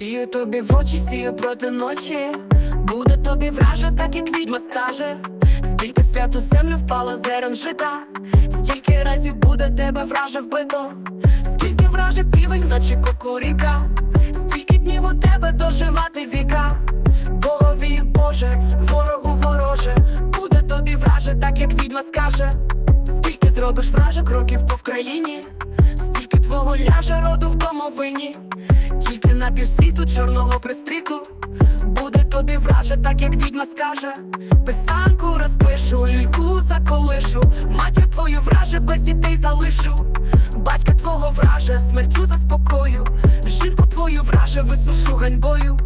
Сію тобі в очі, сію проти ночі. Буде тобі враже, так як відьма скаже. Скільки святу землю впало зерен жита, стільки разів буде тебе враже вбито, скільки враже півень, наче кукуріка, стільки днів у тебе доживати віка. Богові Боже, ворогу вороже, буде тобі враже, так як відьма скаже. Скільки зробиш враже кроків по Вкраїні, стільки твого ляже роду в домовині, на півсвіту чорного пристріку. Буде тобі враже, так як відьма скаже. Писанку розпишу, люльку заколишу, матір твою враже, без дітей залишу. Батька твого враже, смертю заспокою, жінку твою враже, висушу ганьбою.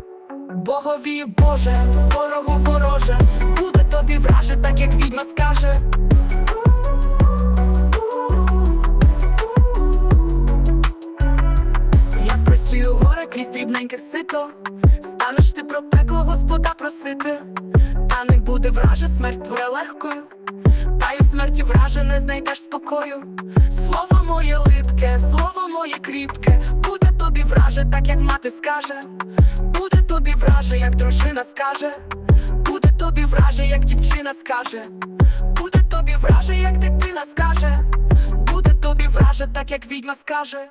Богові Боже, ворогу просію дрібненьке сито, станеш ти про пекло Господа просити, та не буде враже, смерть твоя легкою, та й у смерті враже не знайдеш спокою. Слово моє липке, слово моє кріпке, буде тобі враже, так як мати скаже, буде тобі враже, як дружина скаже, буде тобі враже, як дівчина скаже, буде тобі враже, як дитина скаже, буде тобі враже, так як відьма скаже.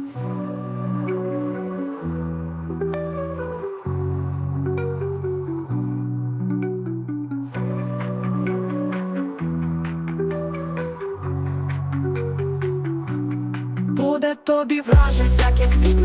Буде тобі враже, так як відьма